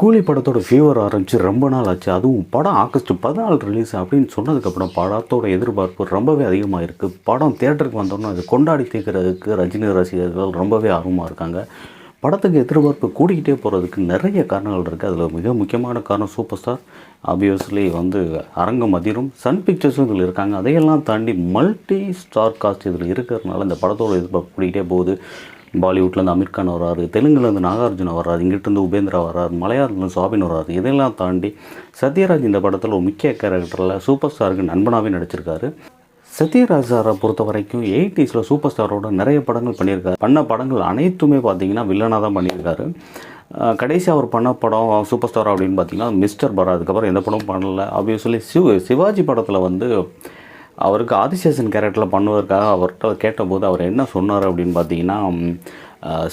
கூலி படத்தோட ஃபீவர் ஆரம்பிச்சு ரொம்ப நாள் ஆச்சு. அதுவும் படம் ஆகஸ்ட் பதினாலு ரிலீஸ் அப்படின்னு சொன்னதுக்கப்புறம் படத்தோட எதிர்பார்ப்பு ரொம்பவே அதிகமாக இருக்குது படம் தேட்டருக்கு வந்தோன்னே அது கொண்டாடி தீர்க்கிறதுக்கு ரஜினி ரசிகர்கள் ரொம்பவே ஆர்வமாக இருக்காங்க. படத்துக்கு எதிர்பார்ப்பு கூடிக்கிட்டே போகிறதுக்கு நிறைய காரணங்கள் இருக்குது அதில் மிக முக்கியமான காரணம் சூப்பர் ஸ்டார் ஆப்வியஸ்லி வந்து அரங்கம் அதிரும் சன் பிக்சர்ஸும் இதில் இருக்காங்க. அதையெல்லாம் தாண்டி மல்டி ஸ்டார் காஸ்ட் இதில் இருக்கிறதுனால இந்த படத்தோட எதிர்பார்ப்பு கூடிக்கிட்டே போகுது. பாலிவுட்லேருந்து அமீர் கான் வர்றாரு தெலுங்குலேருந்து நாகார்ஜுன வர்றாரு இங்கிட்டிருந்து உபேந்திரா வர்றாரு மலையாளத்துலேருந்து சாபின் வர்றாரு இதெல்லாம் தாண்டி சத்யராஜ் இந்த படத்தில் ஒரு முக்கிய கேரக்டரில் சூப்பர் ஸ்டாருக்கு நண்பனாகவே நடிச்சிருக்காரு. சத்யராஜ் சாரை பொறுத்த வரைக்கும் எயிட்டிஸில் சூப்பர் ஸ்டாரோட நிறைய படங்கள் பண்ணியிருக்காரு. பண்ண படங்கள் அனைத்துமே பார்த்தீங்கன்னா வில்லனாக தான் பண்ணியிருக்காரு. கடைசியாக கடைசி அவர் பண்ண படம் சூப்பர் ஸ்டார் அப்படின்னு பார்த்தீங்கன்னா மிஸ்டர் பரா அதுக்கப்புறம் எந்த படமும் அப்படின்னு சொல்லி சிவ சிவாஜி படத்தில் வந்து அவருக்கு ஆதிசேஷன் கேரக்டரில் பண்ணுவதற்காக அவர்கிட்ட கேட்டபோது அவர் என்ன சொன்னார் அப்படின்னு பார்த்தீங்கன்னா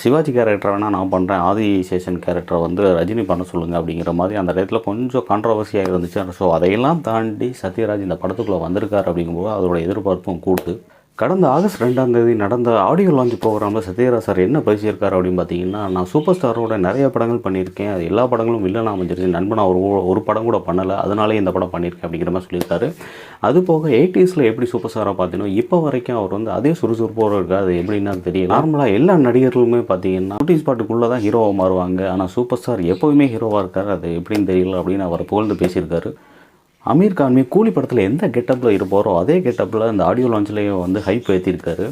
சிவாஜி கேரக்டர் வேணால் நான் பண்ணுறேன் ஆதிசேஷன் கேரக்டரை வந்து ரஜினி பண்ண சொல்லுங்கள் அப்படிங்கிற மாதிரி அந்த இடத்துல கொஞ்சம் கான்ட்ரவர்சியாக இருந்துச்சு ஸோ அதையெல்லாம் தாண்டி சத்யராஜ் இந்த படத்துக்குள்ளே வந்திருக்காரு அப்படிங்கும்போது அதோட எதிர்பார்ப்பும் கூடுது. கடந்த ஆகஸ்ட் ரெண்டாம் தேதி நடந்த ஆடியோ லான்ச் ப்ரோக்ராமில் சத்யராஜ் சார் என்ன பேசியிருக்காரு அப்படின்னு பார்த்தீங்கன்னா நான் சூப்பர் ஸ்டாரோட நிறைய படங்கள் பண்ணியிருக்கேன். அது எல்லா படங்களும் இல்லைனா அமைஞ்சிருச்சு நண்பனா ஒரு ஒரு படம் கூட பண்ணலை. அதனாலே இந்த படம் பண்ணியிருக்கேன் அப்படிங்கிற மாதிரி சொல்லியிருக்காரு. அது போக எயிட்டிஸில் எப்படி சூப்பர் ஸ்டாராக பார்த்தீங்கன்னா இப்போ வரைக்கும் அவர் வந்து அதே சுறுசுறுப்போடு இருக்காது அது எப்படின்னா தெரியும் நார்மலாக எல்லா நடிகர்களுமே பார்த்தீங்கன்னா நோட்டீஸ் பாட்டுக்குள்ளே தான் ஹீரோவாக மாறுவாங்க. ஆனால் சூப்பர் ஸ்டார் எப்போவுமே ஹீரோவாக இருக்கார். அது எப்படின்னு தெரியல அப்படின்னு அவர் புகழ்ந்து பேசியிருக்காரு. அமீர் கான்மே கூலி படத்தில் எந்த கெட்டப்பில் இருப்பாரோ அதே கெட்டப்பில் இந்த ஆடியோ லான்ச்லேயும் வந்து ஹைப் ஏற்றிருக்காரு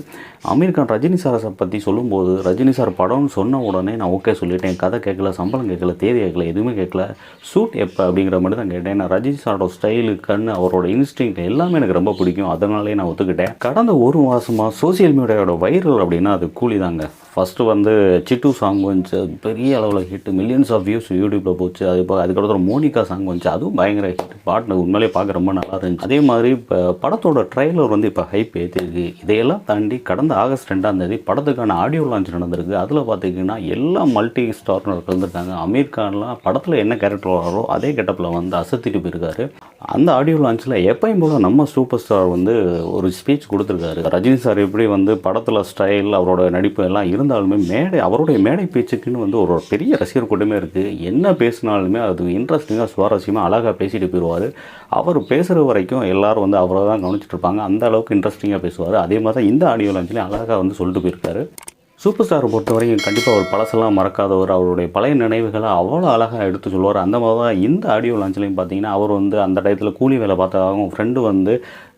அமீர் கான் ரஜினி சாரை பற்றி சொல்லும்போது ரஜினி சார் படம்னு சொன்ன உடனே நான் ஓகே சொல்லிட்டேன் கதை கேட்கல சம்பளம் கேட்கல தேதி கேட்கல எதுவுமே கேட்கல. ஷூட் எப்போ அப்படிங்கிற மாதிரி தான் கேட்டேன். நான் ரஜினி சாரோட ஸ்டைலு கண் அவரோட இன்ஸ்டிங் எல்லாமே எனக்கு ரொம்ப பிடிக்கும். அதனாலே நான் ஒத்துக்கிட்டேன். கடந்த ஒரு மாதமாக சோசியல் மீடியாவோட வைரல் அப்படின்னா அது கூலி தாங்க ஃபஸ்ட்டு வந்து சிட்டு சாங் வந்துச்சு. அது பெரிய அளவில் ஹிட் மில்லியன்ஸ் ஆஃப் வியூஸ் யூடியூப்பில் போச்சு. அது இப்போ அதுக்கடுத்து மோனிகா சாங் வந்துச்சு. அதுவும் பயங்கர ஹிட் பாட்டு உண்மையிலே பார்க்க ரொம்ப நல்லா இருந்துச்சு. அதே மாதிரி இப்போ படத்தோட ட்ரெய்லர் வந்து இப்போ ஹைப் ஏற்றிருக்கு இதையெல்லாம் தாண்டி கடந்த ஆகஸ்ட் ரெண்டாம் தேதி படத்துக்கான ஆடியோ லான்ச் நடந்திருக்கு. அதில் பார்த்தீங்கன்னா எல்லா மல்டி ஸ்டார்னர் கலந்துருக்காங்க அமீர் கான்லாம் படத்தில் என்ன கேரக்டர் வராரோ அதே கெட்டப்பில் வந்து அசத்திட்டு போயிருக்காரு. அந்த ஆடியோ லான்ச்சில் எப்பயும் போல நம்ம சூப்பர் ஸ்டார் வந்து ஒரு ஸ்பீச் கொடுத்துருக்காரு. ரஜினி சார் எப்படி வந்து படத்தில் ஸ்டைல் அவரோட நடிப்பு எல்லாம் இருந்து இருந்தாலுமே மேடை அவருடைய மேடை பேச்சுக்குன்னு வந்து ஒரு பெரிய ரசிகர் கூட்டமே இருக்குது என்ன பேசினாலுமே அது இன்ட்ரெஸ்டிங்காக சுவாரஸ்யமாக அழகாக பேசிட்டு போயிடுவார் அவர் பேசுகிற வரைக்கும் எல்லோரும் வந்து அவரை தான் கவனிச்சிட்டு இருப்பாங்க. அந்த அளவுக்கு இன்ட்ரெஸ்டிங்காக பேசுவார். அதே மாதிரி தான் இந்த ஆடியோ லான்ச்லேயும் அழகாக வந்து சொல்லிட்டு போயிருக்காரு. சூப்பர் ஸ்டாரை பொறுத்த வரைக்கும் கண்டிப்பாக ஒரு பழசெல்லாம் மறக்காதவர். அவருடைய பழைய நினைவுகளை அவ்வளோ அழகாக எடுத்து சொல்லுவார். அந்த மாதிரி தான் இந்த ஆடியோ லான்ச்லையும் பார்த்தீங்கன்னா அவர் வந்து அந்த டயத்தில் கூலி வேலை பார்த்ததாகவும் ஃப்ரெண்டு வந்து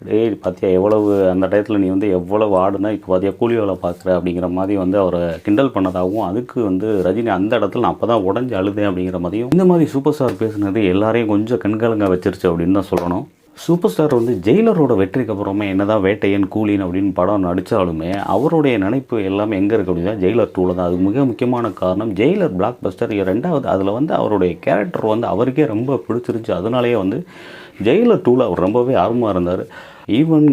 டேய் பார்த்தியா எவ்வளவு அந்த டயத்தில் நீ வந்து எவ்வளவு ஆடுனா? இப்போ பார்த்தியா கூலி வேலை பார்க்குற அப்படிங்கிற மாதிரி வந்து அவரை கிண்டல் பண்ணதாகவும் அதுக்கு வந்து ரஜினி அந்த இடத்துல நான் அப்போ தான் உடஞ்சி அழுதேன் அப்படிங்கிற மாதிரியும் இந்த மாதிரி சூப்பர் ஸ்டார் பேசுனது எல்லாரையும் கொஞ்சம் கண்கலங்க வச்சிருச்சு அப்படின்னு தான் சொல்லணும். சூப்பர் ஸ்டார் வந்து ஜெயிலரோட வெற்றிக்கு அப்புறமே என்னதான் வேட்டையன் கூலின் அப்படின்னு படம் நடித்தாலுமே அவருடைய நினைப்பு எல்லாமே எங்கே இருக்கு அப்படின்னா ஜெயிலர் டூவில் தான். அது மிக முக்கியமான காரணம் ஜெயிலர் பிளாக் பஸ்டர் ரெண்டாவது அதில் வந்து அவருடைய கேரக்டர் வந்து அவருக்கே ரொம்ப பிடிச்சிருச்சு அதனாலேயே வந்து ஜெயிலர் டூவில் அவர் ரொம்பவே ஆர்வமாக இருந்தார். ஈவன்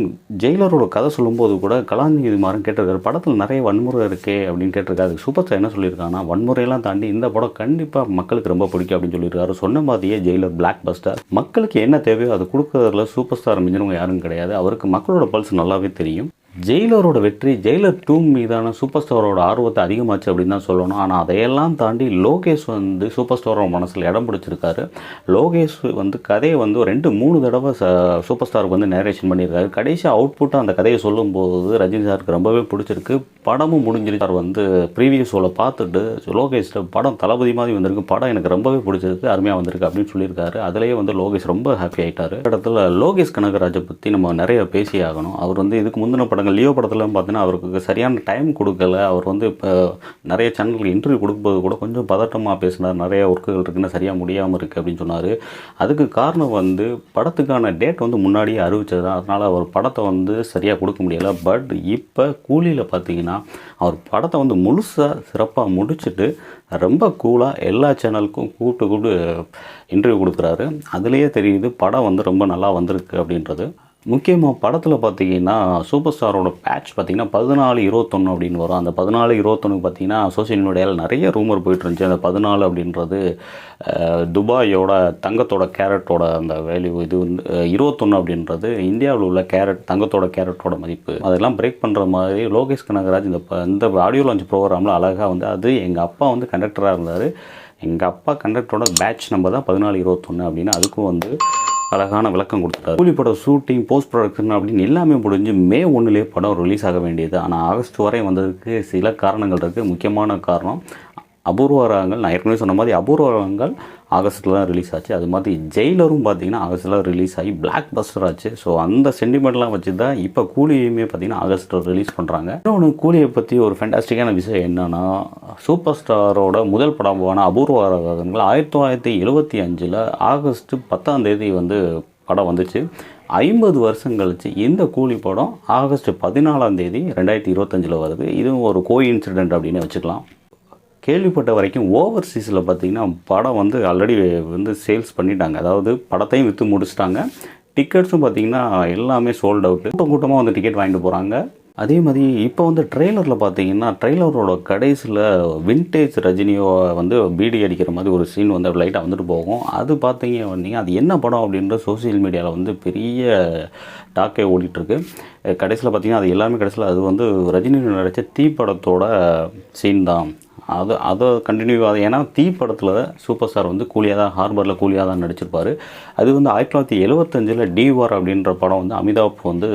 ஜெயிலரோட கதை சொல்லும்போது கூட கலாநிதி மாறன் கேட்டிருக்காரு படத்தில் நிறைய வன்முறை இருக்கே அப்படின்னு கேட்டிருக்காரு. சூப்பர் ஸ்டார் என்ன சொல்லியிருக்காங்கன்னா வன்முறையெல்லாம் தாண்டி இந்த படம் கண்டிப்பாக மக்களுக்கு ரொம்ப பிடிக்கும் அப்படின்னு சொல்லியிருக்காரு. சொன்ன மாதிரியே ஜெயிலர் பிளாக் பஸ்டர் மக்களுக்கு என்ன தேவையோ அது கொடுக்கறதுல சூப்பர் ஸ்டார் மிஞ்சினவங்க யாரும் கிடையாது. அவருக்கு மக்களோட பல்ஸ் நல்லாவே தெரியும். ஜெயிலரோட வெற்றி ஜெயிலர் டூ மீதான சூப்பர் ஸ்டாரோட ஆர்வத்தை அதிகமாச்சு அப்படின்னு தான் சொல்லணும். ஆனால் அதையெல்லாம் தாண்டி லோகேஷ் வந்து சூப்பர் ஸ்டாரோட மனசில் இடம் பிடிச்சிருக்காரு. லோகேஷ் வந்து கதையை வந்து ரெண்டு மூணு தடவை ச சூப்பர் ஸ்டாருக்கு வந்து நேரேஷன் பண்ணியிருக்காரு. கடைசி அவுட்புட்டாக அந்த கதையை சொல்லும்போது ரஜினி சாருக்கு ரொம்பவே பிடிச்சிருக்கு. படமும் முடிஞ்சிருக்கு சார் வந்து ப்ரீவியஸ் ஷோவில் பார்த்துட்டு லோகேஷ்ட படம் தளபதி மாதிரி வந்திருக்கு. படம் எனக்கு ரொம்பவே பிடிச்சிருக்கு. அருமையாக வந்திருக்கு அப்படின்னு சொல்லியிருக்காரு. அதுலேயே வந்து லோகேஷ் ரொம்ப ஹாப்பி ஆகிட்டார் இடத்துல லோகேஷ் கனகராஜை பற்றி நம்ம நிறைய பேசி ஆகணும். அவர் வந்து இதுக்கு முந்தின படம் படங்கள் லியோ படத்தில் பார்த்தீங்கன்னா அவருக்கு சரியான டைம் கொடுக்கல. அவர் வந்து இப்போ நிறைய சேனலுக்கு இன்டர்வியூ கொடுக்கும்போது கூட கொஞ்சம் பதட்டமாக பேசினார். நிறைய ஒர்க்குகள் இருக்குன்னு சரியாக முடியாமல் இருக்குது அப்படின்னு சொன்னார். அதுக்கு காரணம் வந்து படத்துக்கான டேட் வந்து முன்னாடியே அறிவிச்சது தான். அதனால் அவர் படத்தை வந்து சரியாக கொடுக்க முடியலை. பட் இப்போ கூலியில் பார்த்தீங்கன்னா அவர் படத்தை வந்து முழுசாக சிறப்பாக முடிச்சுட்டு ரொம்ப கூலாக எல்லா சேனலுக்கும் கூப்பிட்டு கூப்பிட்டு இன்டர்வியூ கொடுக்குறாரு. அதுலேயே தெரியுது படம் வந்து ரொம்ப நல்லா வந்திருக்கு அப்படின்றது. முக்கியமாக படத்தில் பார்த்தீங்கன்னா சூப்பர் ஸ்டாரோட பேட்ச் பார்த்தீங்கன்னா பதினாலு இருபத்தொன்று அப்படின்னு வரும். அந்த பதினாலு இருபத்தொன்னுக்கு பார்த்தீங்கன்னா சோஷியல் மீடியாவில் நிறைய ரூமர் போயிட்டு இருந்துச்சு. அந்த பதினாலு அப்படின்றது துபாயோட தங்கத்தோட கேரட்டோட அந்த வேல்யூ இது வந்து இருபத்தொன்று அப்படின்றது இந்தியாவில் உள்ள கேரட் தங்கத்தோட கேரட்டோட மதிப்பு. அதெல்லாம் பிரேக் பண்ணுற மாதிரி லோகேஷ் கனகராஜ் இந்த இந்த ஆடியோ லான்ச் ப்ரோக்ராமில் அழகாக வந்து அது எங்கள் அப்பா வந்து கண்டக்டராக இருந்தார். எங்கள் அப்பா கண்டக்டரோட பேட்ச் நம்பர் தான் பதினாலு இருபத்தொன்று அப்படின்னு அதுக்கும் வந்து அழகான விளக்கம் கொடுத்துட்டாரு. கூலி படம் ஷூட்டிங் போஸ்ட் ப்ரொடக்ஷன் அப்படின்னு எல்லாமே முடிஞ்சு மே ஒன்றுலேயே படம் ரிலீஸ் ஆக வேண்டியது. ஆனால் ஆகஸ்ட் வரை வந்ததுக்கு சில காரணங்கள் இருக்குது முக்கியமான காரணம் அபூர்வ ராகங்கள் நான் ஏற்கனவே சொன்ன மாதிரி அபூர்வ ராகங்கள் ஆகஸ்ட்டில் தான் ரிலீஸ் ஆச்சு. அது மாதிரி ஜெயிலரும் பார்த்தீங்கன்னா ஆகஸ்ட்டில் ரிலீஸ் ஆகி பிளாக் பஸ்டர் ஆச்சு. ஸோ அந்த சென்டிமெண்ட்லாம் வச்சு தான் இப்போ கூலியுமே பார்த்திங்கன்னா ஆகஸ்ட்டில் ரிலீஸ் பண்ணுறாங்க இன்னொன்று கூலியை பற்றி ஒரு ஃபேண்டாஸ்டிக்கான விஷயம் என்னென்னா சூப்பர் ஸ்டாரோட முதல் படமான அபூர்வ ராகங்கள் ஆயிரத்தி தொள்ளாயிரத்தி எழுபத்தி அஞ்சில் ஆகஸ்ட் பத்தாம் தேதி வந்து படம் வந்துச்சு. ஐம்பது வருஷம் கழிச்சு இந்த கூலி படம் ஆகஸ்ட் பதினாலாம் தேதி ரெண்டாயிரத்தி இருபத்தஞ்சில் வருது. இதுவும் ஒரு கோ இன்சிடென்ட் அப்படின்னு வச்சுக்கலாம். கேள்விப்பட்ட வரைக்கும் ஓவர்சீஸில் பார்த்தீங்கன்னா படம் வந்து ஆல்ரெடி வந்து சேல்ஸ் பண்ணிட்டாங்க. அதாவது படத்தையும் விற்று முடிச்சிட்டாங்க. டிக்கெட்ஸும் பார்த்தீங்கன்னா எல்லாமே சோல்ட் அவுட் கூட்டம் கூட்டமாக வந்து டிக்கெட் வாங்கிட்டு போகிறாங்க அதே மாதிரி இப்போ வந்து ட்ரெய்லரில் பார்த்தீங்கன்னா ட்ரெய்லரோட கடைசியில் வின்டேஜ் ரஜினியோ வந்து பீடி அடிக்கிற மாதிரி ஒரு சீன் வந்து லைட்டாக வந்துட்டு போகும். அது பார்த்தீங்க வந்தீங்க அது என்ன படம் அப்படின்ற சோஷியல் மீடியாவில் வந்து பெரிய டாக்கே ஓடிட்டுருக்கு. கடைசியில் பார்த்தீங்கன்னா அது எல்லாமே கடைசியில் அது வந்து ரஜினி நடித்த தீ படத்தோட சீன் தான். அது அதை கண்டினியூ ஆகுது. ஏன்னா தீ படத்தில் சூப்பர் ஸ்டார் வந்து கூலியாக தான் ஹார்பரில் கூலியாக தான் நடிச்சிருப்பார். அது வந்து ஆயிரத்தி தொள்ளாயிரத்தி எழுபத்தஞ்சில் டிவார் அப்படின்ற படம் வந்து அமிதாப் வந்து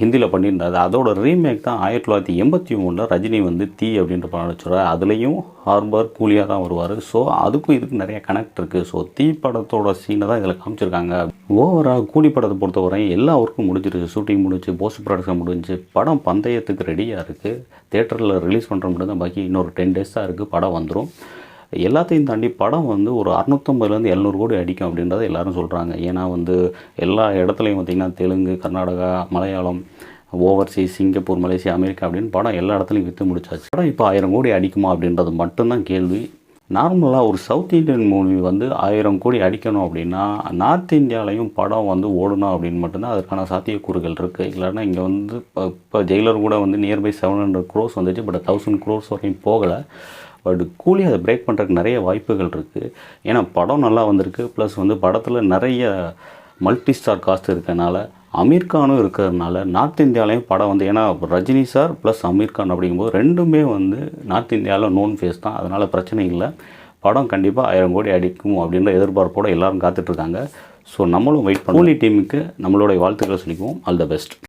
ஹிந்தியில் பண்ணியிருந்தாரு. அதோட ரீமேக் தான் ஆயிரத்தி தொள்ளாயிரத்தி எண்பத்தி மூணில் ரஜினி வந்து தீ அப்படின்ற படம் நடிச்சிருவார். அதுலேயும் ஹார்பர் கூலியாக தான் வருவார். ஸோ அதுக்கும் இதுக்கு நிறைய கனெக்ட் இருக்குது ஸோ தீ படத்தோட சீனை தான் இதில் காமிச்சிருக்காங்க. ஓவராக கூலி படத்தை பொறுத்தவரை எல்லா ஒர்க்கும் முடிஞ்சிருச்சு. ஷூட்டிங் முடிஞ்சு போஸ்ட் ப்ரொடக்ஷன் முடிஞ்சு படம் பந்தயத்துக்கு ரெடியாக இருக்குது தேட்டரில் ரிலீஸ் பண்ணுற மட்டும் தான் பாக்கி இன்னொரு டென் டேஸ் தான் இருக்குது படம் வந்துடும் எல்லாத்தையும் தாண்டி படம் வந்து ஒரு அறநூற்றம்பதுலேருந்து எழுநூறு கோடி அடிக்கும் அப்படின்றத எல்லாரும் சொல்கிறாங்க ஏன்னா வந்து எல்லா இடத்துலையும் பார்த்திங்கன்னா Telugu Karnataka Malayalam overseas Singapore Malaysia America அப்படின்னு படம் எல்லா இடத்துலையும் விற்று முடிச்சாச்சு. படம் இப்போ ஆயிரம் கோடி அடிக்குமா அப்படின்றது மட்டும்தான் கேள்வி. நார்மலாக ஒரு சவுத் இந்தியன் மூவி வந்து ஆயிரம் கோடி அடிக்கணும் அப்படின்னா நார்த் இந்தியாவிலையும் படம் வந்து ஓடணும் அப்படின்னு மட்டும்தான் அதற்கான சாத்தியக்கூறுகள் இருக்குது இல்லைன்னா இங்கே வந்து இப்போ இப்போ ஜெயிலர் கூட வந்து நியர்பை செவன் ஹண்ட்ரட் க்ரோஸ் வந்துச்சு பட் தௌசண்ட் க்ரோஸ் வரையும் போகலை. பட் கூலி அதை பிரேக் பண்ணுறதுக்கு நிறைய வாய்ப்புகள் இருக்குது ஏன்னா படம் நல்லா வந்திருக்கு. ப்ளஸ் வந்து படத்தில் நிறைய மல்டி ஸ்டார் காஸ்ட் இருக்கனால அமீர்கானும் இருக்கிறதுனால நார்த் இந்தியாலையும் படம் வந்து ஏன்னா ரஜினி சார் ப்ளஸ் அமீர்கான் அப்படிங்கும்போது ரெண்டுமே வந்து நார்த் இந்தியாவில் நோன் ஃபேஸ் தான். அதனால் பிரச்சனை இல்லை. படம் கண்டிப்பாக ஆயிரம் கோடி அடிக்கும் அப்படின்ற எதிர்பார்ப்போடு எல்லோரும் காத்துட்ருக்காங்க ஸோ நம்மளும் வெயிட் பண்ணி டீமுக்கு நம்மளுடைய வாழ்த்துக்களை சொல்லிக்குவோம். All the best